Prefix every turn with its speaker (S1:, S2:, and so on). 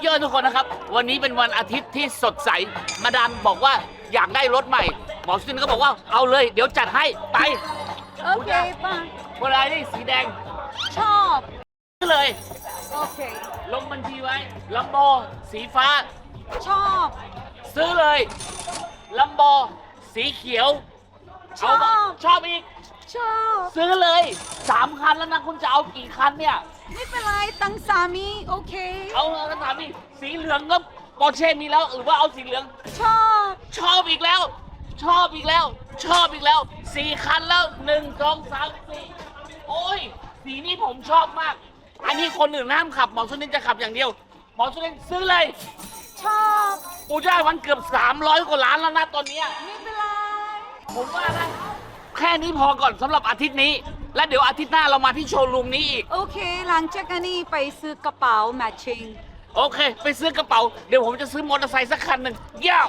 S1: เยอะทุกคนนะครับ วันนี้เป็นวันอาทิตย์ที่สดใส มาดามบอกว่าอยากได้รถใหม่ หมอซินก็บอกว่าเอาเลย เดี๋ยวจัดให้ไป
S2: โอเคป่ะ
S1: คนอะไรนี่สีแดง
S2: ชอบ
S1: ซื้อเลย
S2: โอเค
S1: ลงบัญชีไว้ลัมโบสีฟ้า
S2: ชอบ
S1: ซื้อเลยลัมโบสีเขียว
S2: ชอบ
S1: เอาชอบอีก
S2: ชอบ
S1: ซื้อเลยสามคันแล้วนะคุณจะเอากี่คันเนี่ย
S2: ไม่เป็นไรตั้งสามีโอเค
S1: เอาเอาถามอีกสีเหลืองก็ปอร์เช่มีแล้วหรือว่าเอาสีเหลือง
S2: ชอบ
S1: ชอบอีกแล้ว ชอบอีกแล้ว ชอบอีกแล้วสี่คันแล้วหนึ่งสองสามสี่โอ้ย สีนี้ผมชอบมาก อันนี้คนอื่นห้ามขับ หมอสุนินจะขับอย่างเดียว หมอสุนินซื้อเลย
S2: ชอบ
S1: กูได้วันเกือบ 300กว่าล้านแล้วนะตอนเนี้ย
S2: ไม่เป็นไร
S1: ผมว่านะ แค่นี้พอก่อนสำหรับอาทิตย์นี้ และเดี๋ยวอาทิตย์หน้าเรามาที่โชว์รูมนี้อีก
S2: โอเค หลังจากนี้ไปซื้อกระเป๋า matching
S1: โอเค ไปซื้อกระเป๋า เดี๋ยวผมจะซื้อมอเตอร์ไซค์สักคันหนึ่งเย้า